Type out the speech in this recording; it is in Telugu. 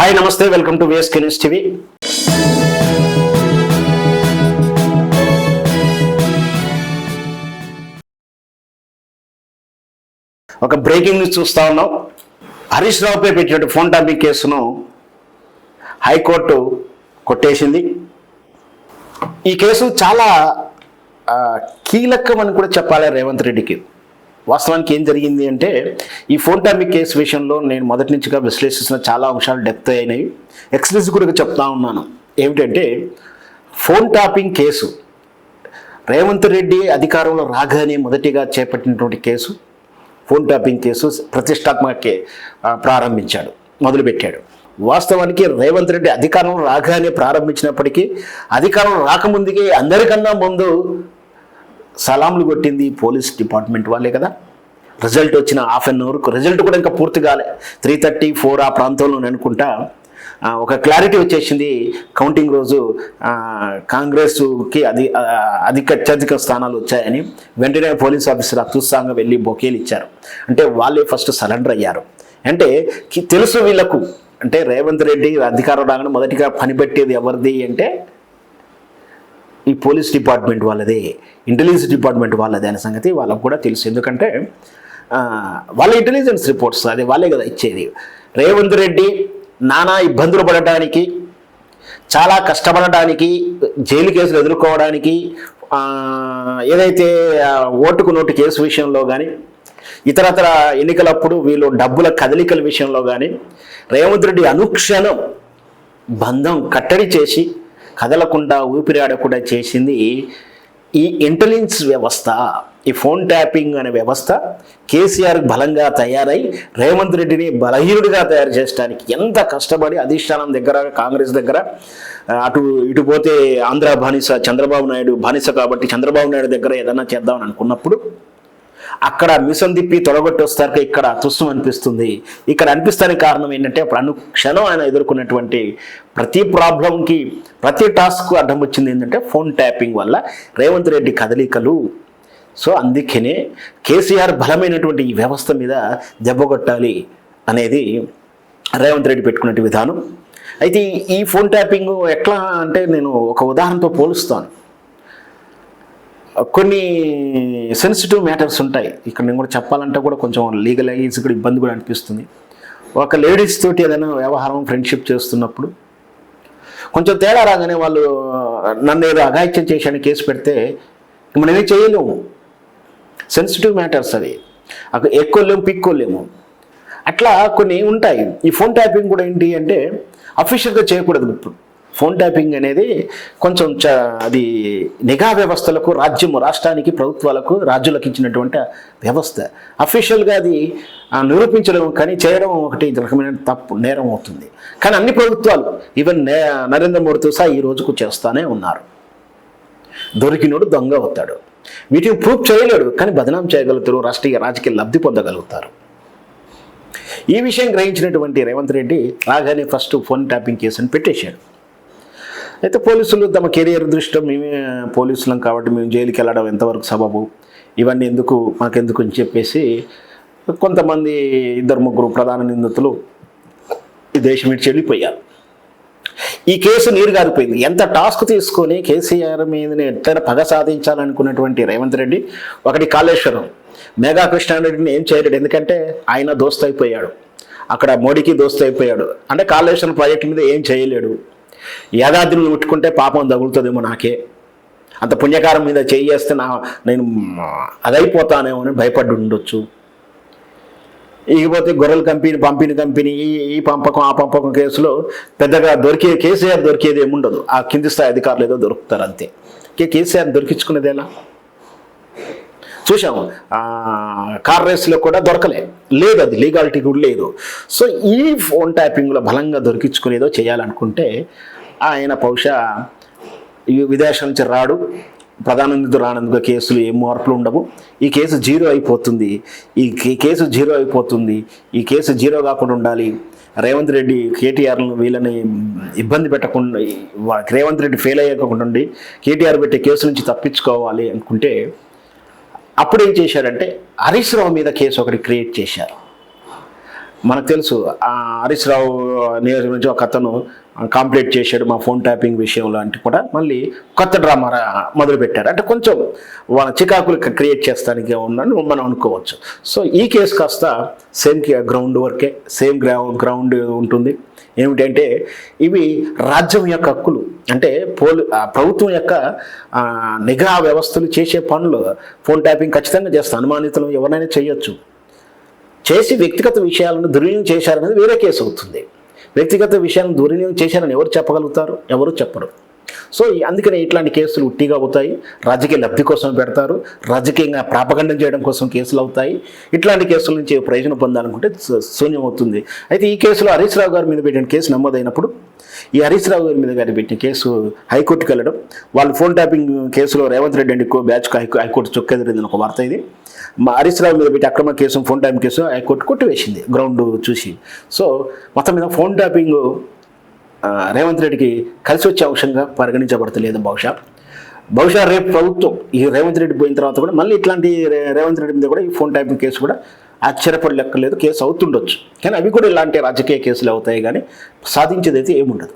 హాయ్ నమస్తే welcome to VSK news TV ఒక బ్రేకింగ్ న్యూస్ చూస్తా ఉన్నాం. హరీష్ రావుపై పెట్టినట్టు ఫోన్ టాపిక్ కేసును హైకోర్టు కొట్టేసింది. ఈ కేసు చాలా కీలకం అని కూడా చెప్పాలి రేవంత్ రెడ్డికి. వాస్తవానికి ఏం జరిగింది అంటే ఈ ఫోన్ టామిక్ కేసు విషయంలో నేను మొదటి నుంచిగా విశ్లేషిస్తున్న చాలా అంశాలు డెప్త్ అయినాయి ఎక్స్క్లూజివ్గా చెప్తా ఉన్నాను. ఏమిటంటే phone tapping case Revanth Reddy అధికారంలో రాగానే మొదటిగా చేపట్టినటువంటి కేసు ఫోన్ టాపింగ్ కేసు ప్రతిష్టాత్మక ప్రారంభించాడు మొదలుపెట్టాడు. వాస్తవానికి రేవంత్ రెడ్డి అధికారంలో రాగానే ప్రారంభించినప్పటికీ అధికారం రాకముందుకే అందరికన్నా ముందు సలాంలు కొట్టింది పోలీస్ డిపార్ట్మెంట్ వాళ్ళే కదా. రిజల్ట్ వచ్చిన హాఫ్ అన్ అవర్కు రిజల్ట్ కూడా ఇంకా పూర్తి కాలే. త్రీ థర్టీ ఫోర్ ఆ ప్రాంతంలో అనుకుంటా ఒక క్లారిటీ వచ్చేసింది. కౌంటింగ్ రోజు కాంగ్రెస్కి అది అధిక అత్యధిక స్థానాలు వచ్చాయని వెంటనే పోలీస్ ఆఫీసర్ అత్యుత్సాహంగా వెళ్ళి బొకేలు ఇచ్చారు. అంటే వాళ్ళే ఫస్ట్ సరెండర్ అయ్యారు. అంటే తెలుసు వీళ్ళకు. అంటే రేవంత్ రెడ్డి అధికారం రాగానే మొదటిగా పనిపెట్టేది ఎవరిది అంటే ఈ పోలీస్ డిపార్ట్మెంట్ వాళ్ళదే ఇంటెలిజెన్స్ డిపార్ట్మెంట్ వాళ్ళదే అనే సంగతి వాళ్ళకు కూడా తెలుసు. ఎందుకంటే వాళ్ళ ఇంటెలిజెన్స్ రిపోర్ట్స్ అది వాళ్ళే కదా ఇచ్చేది. రేవంత్ రెడ్డి నానా ఇబ్బందులు పడటానికి చాలా కష్టపడటానికి జైలు కేసులు ఎదుర్కోవడానికి ఏదైతే ఓటుకు నోటు కేసు విషయంలో కానీ ఇతరతర ఎన్నికలప్పుడు వీళ్ళు డబ్బుల కదలికల విషయంలో కానీ రేవంత్ రెడ్డి అనుక్షణం బంధం కట్టడి చేసి కదలకుండా ఊపిరాడకుండా చేసింది ఈ ఇంటెలిజెన్స్ వ్యవస్థ. ఈ ఫోన్ ట్యాపింగ్ అనే వ్యవస్థ కేసీఆర్ బలంగా తయారై రేవంత్ రెడ్డిని బలహీనుడిగా తయారు చేయడానికి ఎంత కష్టపడి అధిష్టానం దగ్గర కాంగ్రెస్ దగ్గర అటు ఇటు పోతే ఆంధ్ర బానిస చంద్రబాబు నాయుడు బానిస కాబట్టి చంద్రబాబు నాయుడు దగ్గర ఏదైనా చేద్దామని అనుకున్నప్పుడు అక్కడ మిషన్ తిప్పి తొడగొట్టి వస్తారు ఇక్కడ తుస్సు అనిపిస్తుంది. ఇక్కడ అనిపిస్తానికి కారణం ఏంటంటే అప్పుడు అనుక్షణం ఆయన ఎదుర్కొన్నటువంటి ప్రతి ప్రాబ్లంకి ప్రతి టాస్క్ అడ్డం వచ్చింది ఏంటంటే ఫోన్ ట్యాపింగ్ వల్ల రేవంత్ రెడ్డి కదలికలు. సో అందుకనే కేసీఆర్ బలమైనటువంటి ఈ వ్యవస్థ మీద దెబ్బ కొట్టాలి అనేది రేవంత్ రెడ్డి పెట్టుకున్నట్టు విధానం. అయితే ఈ- ఈ ఫోన్ ట్యాపింగ్ ఎట్లా అంటే నేను ఒక ఉదాహరణతో పోలుస్తాను. కొన్ని సెన్సిటివ్ మ్యాటర్స్ ఉంటాయి. ఇక్కడ నేను కూడా చెప్పాలంటే కూడా కొంచెం లీగల్ లీగలైజ్ కూడా ఇబ్బంది కూడా అనిపిస్తుంది. ఒక లేడీస్ తోటి ఏదైనా వ్యవహారం ఫ్రెండ్షిప్ చేస్తున్నప్పుడు కొంచెం తేడా రాగానే వాళ్ళు నన్ను ఏదో అఘాయిత్యం చేశాను కేసు పెడితే మనం ఏమీ చేయలేము సెన్సిటివ్ మ్యాటర్స్ అవి. అక్కడ ఎక్కువలేము పిక్కోలేము. అట్లా కొన్ని ఉంటాయి. ఈ ఫోన్ ట్యాపింగ్ కూడా ఏంటి అంటే అఫీషియల్గా చేయకూడదు ఇప్పుడు. ఫోన్ ట్యాపింగ్ అనేది కొంచెం చ అది నిఘా వ్యవస్థలకు రాజ్యం రాష్ట్రానికి ప్రభుత్వాలకు రాజ్యులకు ఇచ్చినటువంటి వ్యవస్థ. అఫీషియల్గా అది నిరూపించడం కానీ చేయడం ఒకటి రకమైన తప్పు నేరం అవుతుంది. కానీ అన్ని ప్రభుత్వాలు ఈవెన్ నరేంద్ర మోడీతో సహా ఈ రోజుకు చేస్తానే ఉన్నారు. దొరికినోడు దొంగ అవుతాడు. వీటిని ప్రూఫ్ చేయలేడు కానీ బదనాం చేయగలుగుతారు రాష్ట్రీయ రాజకీయ లబ్ధి పొందగలుగుతారు. ఈ విషయం గ్రహించినటువంటి రేవంత్ రెడ్డి రాగానే ఫస్ట్ ఫోన్ ట్యాపింగ్ కేసుని పెట్టేశాడు. అయితే పోలీసులు తమ కెరియర్ దృష్ట్యా మేమే పోలీసులం కాబట్టి మేము జైలుకి వెళ్ళడం ఎంతవరకు సబబు? ఇవన్నీ ఎందుకు మాకెందుకు అని చెప్పేసి కొంతమంది ఇద్దరు ముగ్గురు ప్రధాన నిందితులు ఈ దేశం విడిచి వెళ్ళిపోయారు ఈ కేసు నీరు గారిపోయింది. ఎంత టాస్క్ తీసుకొని కేసీఆర్ మీద ఎట్లయినా పగ సాధించాలనుకున్నటువంటి రేవంత్ రెడ్డి ఒకటి కాళేశ్వరం మేఘా కృష్ణారెడ్డిని ఏం చేయలేడు. ఎందుకంటే ఆయన దోస్తు అయిపోయాడు అక్కడ మోడీకి దోస్తు అయిపోయాడు అంటే కాళేశ్వరం ప్రాజెక్టు మీద ఏం చేయలేడు. యాదాద్రిని ముట్టుకుంటే పాపం తగులుతుందేమో నాకే. అంత పుణ్యకారం మీద చేయేస్తే నా నేను అదైపోతానేమో అని భయపడి ఉండొచ్చు. ఇకపోతే గొర్రెల కంపెనీ పంపిణీ కంపెనీ ఈ ఈ పంపకం ఆ పంపకం కేసులో పెద్దగా దొరికే కేసీఆర్ దొరికేది ఏముండదు. ఆ కింది స్థాయి అధికారులు ఏదో దొరుకుతారు అంతే. కేసీఆర్ దొరికించుకునేది ఎలా? చూసాము కార్ రేస్లో కూడా దొరకలే. లేదు అది లీగాలిటీ కూడా లేదు. సో ఈ ఫోన్ ట్యాపింగ్లో బలంగా దొరికించుకునేదో చేయాలనుకుంటే ఆయన బహుశా ఈ నుంచి రాడు. ప్రధాన నిందితుడు రానందుకు కేసులు ఏ మార్పులు ఉండవు. ఈ కేసు జీరో అయిపోతుంది. ఈ కేసు జీరో అయిపోతుంది. ఈ కేసు జీరో కాకుండా ఉండాలి. రేవంత్ రెడ్డి కేటీఆర్ను వీళ్ళని ఇబ్బంది పెట్టకుండా రేవంత్ రెడ్డి ఫెయిల్ అయ్యకుండా ఉండి కేటీఆర్ పెట్టే కేసు నుంచి తప్పించుకోవాలి అనుకుంటే అప్పుడు ఏం చేశారంటే హరీష్ రావు మీద కేసు ఒకటి క్రియేట్ చేశారు. మనకు తెలుసు ఆ హరీష్ రావు నియోజకవర్గం నుంచి ఒక అతను కాంప్లీట్ చేశాడు మా ఫోన్ ట్యాపింగ్ విషయంలో అంటే కూడా మళ్ళీ కొత్త డ్రామా మొదలుపెట్టారు. అంటే కొంచెం వాళ్ళ చికాకులు క్రియేట్ చేస్తానికి ఉందని మనం అనుకోవచ్చు. సో ఈ కేసు కాస్త సేమ్ గ్రౌండ్ వర్కే సేమ్ గ్రౌండ్ గ్రౌండ్ ఉంటుంది. ఏమిటంటే ఇవి రాజ్యం యొక్క హక్కులు. అంటే పోలి ప్రభుత్వం యొక్క నిఘా వ్యవస్థలు చేసే పనులు ఫోన్ ట్యాపింగ్ ఖచ్చితంగా చేస్తాను అనుమానితులు ఎవరైనా చేయొచ్చు. చేసి వ్యక్తిగత విషయాలను దుర్వినియోగం చేశారనేది వేరే కేసు అవుతుంది. వ్యక్తిగత విషయాన్ని దుర్వినియోగం చేశారని ఎవరు చెప్పగలుగుతారు? ఎవరు చెప్పరు. సో ఈ- అందుకనే ఇట్లాంటి కేసులు ఉట్టిగా అవుతాయి. రాజకీయ లబ్ధి కోసం పెడతారు. రాజకీయంగా ప్రాపగండం చేయడం కోసం కేసులు అవుతాయి. ఇట్లాంటి కేసుల నుంచి ప్రయోజనం పొందాలనుకుంటే శూన్యం అవుతుంది. అయితే ఈ కేసులో హరీష్ రావు గారి మీద పెట్టిన కేసు నమోదైనప్పుడు ఈ హరీష్ రావు గారి మీద గారి పెట్టిన కేసు హైకోర్టుకి వెళ్ళడం వాళ్ళు ఫోన్ ట్యాపింగ్ కేసులో రేవంత్ రెడ్డి అండ్ ఎక్కువ బ్యాచ్ హైకోర్టు చొక్కెదిరిందని ఒక వార్త ఇది. మా హరీష్ రావు మీద పెట్టి అక్రమ case phone tapping case high court కొట్టివేసింది గ్రౌండ్ చూసి. సో మొత్తం మీద ఫోన్ ట్యాపింగ్ రేవంత్ రెడ్డికి కలిసి వచ్చే అంశంగా పరిగణించబడతలేదు బహుశా. బహుశా రేపు ప్రభుత్వం ఈ రేవంత్ రెడ్డి పోయిన తర్వాత కూడా మళ్ళీ ఇట్లాంటి రేవంత్ రెడ్డి మీద కూడా ఈ ఫోన్ టైపింగ్ కేసు కూడా ఆశ్చర్యపడి లెక్కలేదు కేసు అవుతుండొచ్చు. కానీ అవి కూడా ఇలాంటి రాజకీయ కేసులు అవుతాయి కానీ సాధించేది అయితే ఏముండదు.